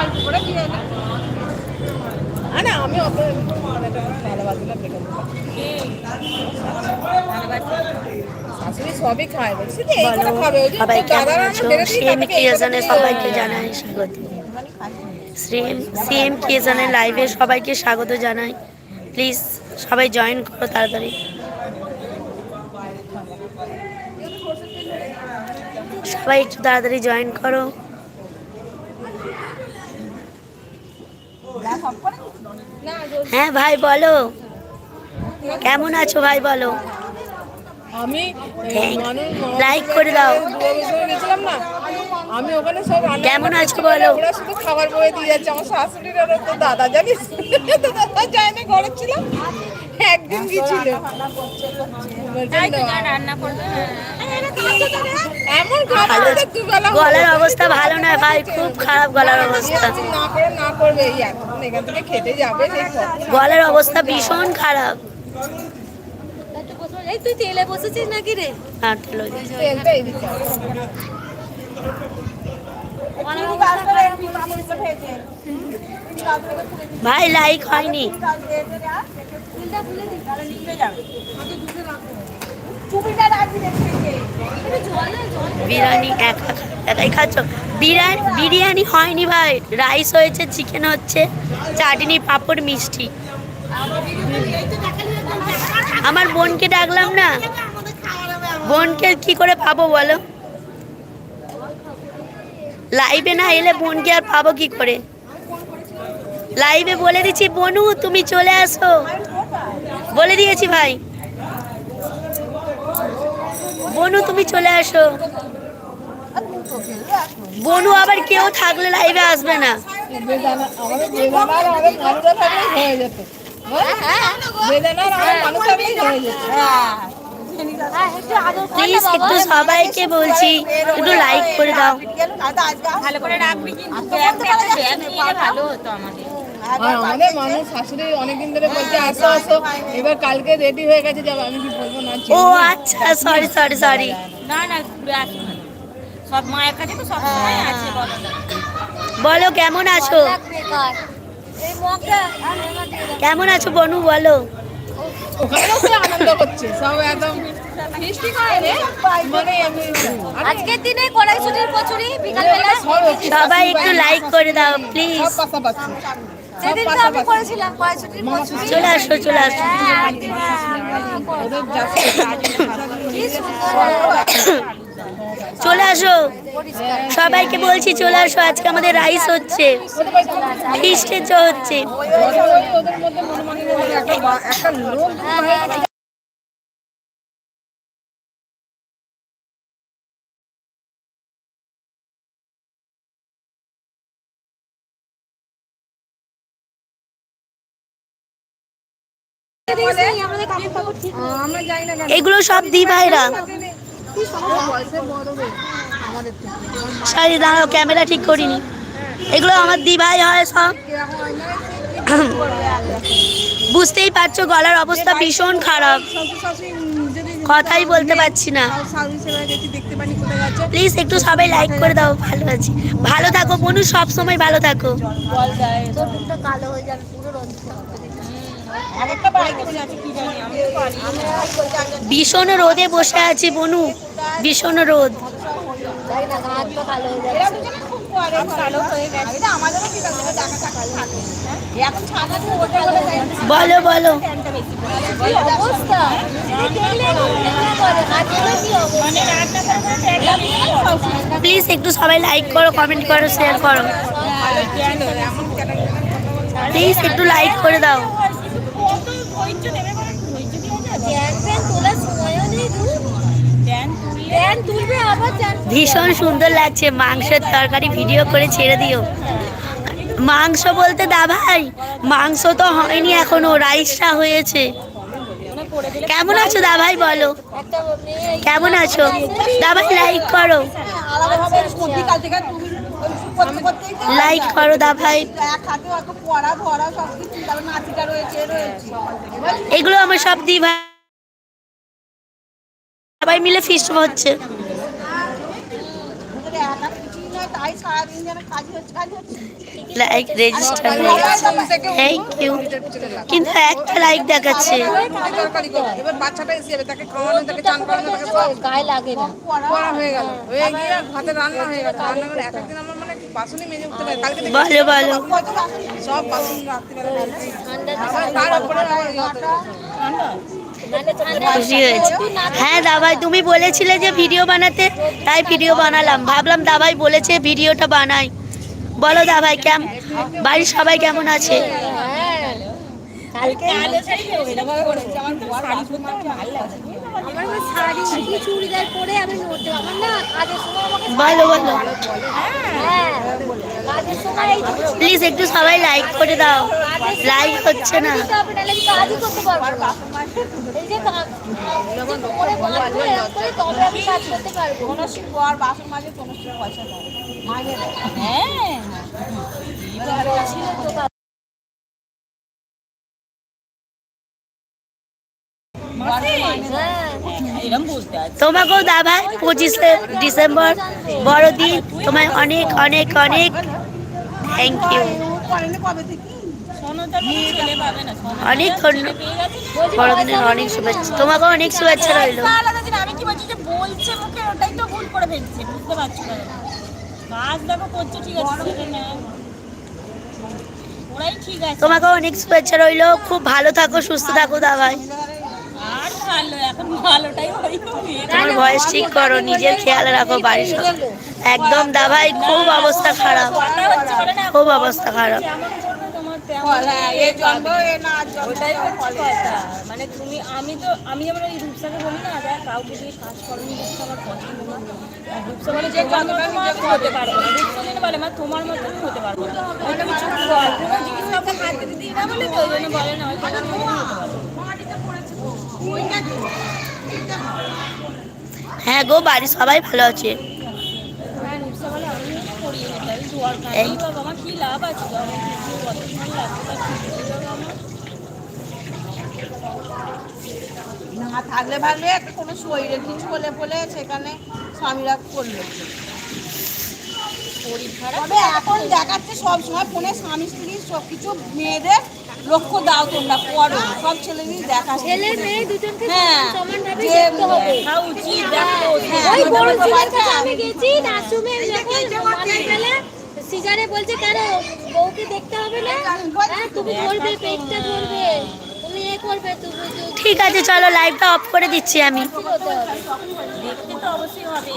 অল্প করে দিয়ে না আরে আমি অত ভালোবাসি না শাশুড়ি সবই খায় বলছি খাবে ক্রিয়েশনে সবাইকে জানাই স্বাগত। লাইভে সবাইকে স্বাগত জানাই। প্লিজ সবাই জয়েন করো তাড়াতাড়ি। সবাই একটু তাড়াতাড়ি জয়েন করো। হ্যাঁ ভাই বলো। কেমন আছো ভাই বলো? আমি মানুষ like করে দাও। গেছিলাম না? আমি ওখানে সব কেমন আছো বলো? ওরা শুধু খাবার বয়ে দিয়ে যাচ্ছে। আমার শাশুড়ির আর তো দাদা জানিস? দাদা যায় না ঘরে ছিল একদিন গেছিল গলার অবস্থা ভালো না ভাই খুব খারাপ গলার অবস্থা। গলার অবস্থা ভীষণ খারাপ। এই তুই তেলে বসেছিস নাকি রে? হ্যাঁ, তেল ভাই লাইক হয়নি। বিরিয়ানি একা একাই বিরিয়ানি বিরিয়ানি হয়নি ভাই। রাইস হয়েছে চিকেন হচ্ছে, চাটনি, পাঁপড়, মিষ্টি। আমার বোনকে ডাকলাম না। বোনকে কি করে পাবো বলো? লাইভে না এলে বোনকে আর পাবো কি করে? লাইভে বলে দিচ্ছি, বনু, তুমি চলে আসো। বলে দিয়েছি ভাই। বনু, তুমি চলে আসো। বনু আবার কেউ থাকলে লাইভে আসবে না। হয়ে প্লিজ একটু সবাইকে বলছি একটু লাইক করে দাও। ভালো করে রাখবি ভালো হতো আমাদের। আর আমাদের মানুষ শাশুড়ি অনেকদিন ধরে বলছে আসো আসো। এবার কালকে রেডি হয়ে গেছে যাব আমি কি বলব না ও আচ্ছা সরি সরি সরি না না। সব মায়ের কাছে তো সব সময় আছে বলো কেমন আছো? কেমন আছো বনু বলো। ওখানেও সে আনন্দ করছে। সব একদম মিষ্টি করে রে। মানে আমি আজকের দিনে কড়াইশুটির কচুরি বিকালবেলা সবাই একটু লাইক করে দাও প্লিজ সব পাশাপাশি। সেদিন তো আমি করেছিলাম কড়াইশুটির কচুরি। চলে আসো চলে আসো। যাচ্ছে। চলে আসো। সবাইকে বলছি চলে আসো। আজকে আমাদের রাইস হচ্ছে। ফিস্টের চো হচ্ছে। এগুলো সব দি ভাইরা সরি দাঁড়াও, ক্যামেরা ঠিক করিনি। এগুলো আমার দি ভাই হয় সব। হয় বুঝতেই পারছ, গলার অবস্থা ভীষণ খারাপ। কথাই বলতে পারছি না। প্লিজ একটু সবাই লাইক করে দাও, ভালো আছি। ভালো থাকো বনু সব সময় ভালো থাকো। আরেকটা বাড়িতে আছে কি জানি আমি তো পারি ভীষণ রোদে বসে আছি বনু, ভীষণ রোদ। বলে, বলো। প্লিজ একটু সবাই লাইক করো কমেন্ট করো শেয়ার করো। প্লিজ একটু লাইক করে দাও। ভীষণ সুন্দর লাগছে মাংসের তরকারি ভিডিও করে ছেড়ে দিও। মাংস বলতে দা ভাই মাংস তো হয়নি এখনও রাইসটা হয়েছে। কেমন আছো দা ভাই বলো? কেমন আছো? দা ভাই লাইক করো। লাইক করো দা ভাই। এগুলো আমার সব দি ভাই। সবাই মিলে ফিস্ট হচ্ছে। ওদের একা কিছুই নয় তাই সারাদিন যেন কাজ হচ্ছে কাজ হচ্ছে। লাইক রেজিস্টার থ্যাংক ইউ কিন্তু একটা লাইক দেখাচ্ছে। গায়ে লাগে না। হয়ে গেল। হয়ে গিয়ে ভাতে রান্না হয়ে গেল। রান্না করে এক একদিন আমার বাসনই মেজে উঠতে পারে। কালকে বলো বলো সব বাসন রাত্রিবেলা তার উপরে আবার ইয়ে। খুশি হয়েছে। হ্যাঁ দাবাই তুমি বলেছিলে যে ভিডিও বানাতে তাই ভিডিও বানালাম। ভাবলাম দাবাই বলেছে ভিডিওটা বানাই। বলো দাবাই কেম বাড়ির সবাই কেমন আছে? আমার কি চুড়িদার পরে হ্যাঁ প্লিজ একটু সবাই লাইক করে দাও। লাইক হচ্ছে না। দিতে হবে নাহলে আমি কাজই করতে পারব না এই যে কাজ যখন পরে বাঁধবো এরকম করে তবে আমি কাজ করতে পারব তনুশ্রী বাসন মাজে তনুশ্রী পয়সা দেয় মাইনে দেয় তোমাকেও দাবাই পঁচিশে ডিসেম্বর বড়দিন। তোমায় অনেক অনেক অনেক থ্যাংক ইউ অনেক বড়দিনের অনেক শুভেচ্ছা। তোমাকেও অনেক শুভেচ্ছা রইল। একটা আলাদা জিনিস, আমি কি বলছি যে বলছে মুখে ওটাই তো ভুল করে ফেলছে বুঝতে পারছি না কাজ দেখো করছে ঠিক আছে সেটা না ওরাই ঠিক আছে তোমাকেও অনেক শুভেচ্ছা রইল। খুব ভালো থাকো সুস্থ থাকো দাবাই ভালো এখন ভালোটাই হইব তোমার ভয়েস ঠিক করো নিজের খেয়াল রাখো বাড়ির একদম দাবাই খুব অবস্থা খারাপ খুব অবস্থা খারাপ তোমার তেমন হ্যাঁ এ জন্ম এ না জন্ম ওটাই হচ্ছে কথা মানে তুমি আমি তো আমি যেমন ওই রূপসাকে বলি না দেখ কাউকে দিয়ে কাজ করনি রূপসা আমার পছন্দ না রূপসা বলে যে হতে পারব না রূপসা যেন বলে মা তোমার মতন হতে পারব না ওই তুমি চুপ কর কোনো জিনিস কাউকে হাত দিতে দিই না বলে তো ওই জন্য বলে না হতে পারব হ্যাঁ গো বাড়ির সবাই ভালো আছে। হ্যাঁ ঠিক হয়ে না থাকলে ভালো একটা কোনো শরীরে কিছু হলে বলে সেখানে স্বামীরা করল। তবে এখন দেখাচ্ছে সব সময় ফোনে স্বামী স্ত্রী সব কিছু মেয়েদের লক্ষ্য দাও তোমরা করো সব দেখা ছেলে মেয়ে দুজনকে হ্যাঁ, সমান দেখতে হবে। দেখা উচিত দেখো হ্যাঁ, ওই বড়। আমি গেছি যখন সিজারে বলছে কেন? বউকে দেখতে হবে না? হ্যাঁ তুমি ধরবে পেটটা ধরবে তুমি এ করবে তুমি তুমি ঠিক আছে চলো লাইভটা অফ করে দিচ্ছি আমি। দেখতে তো অবশ্যই হবে।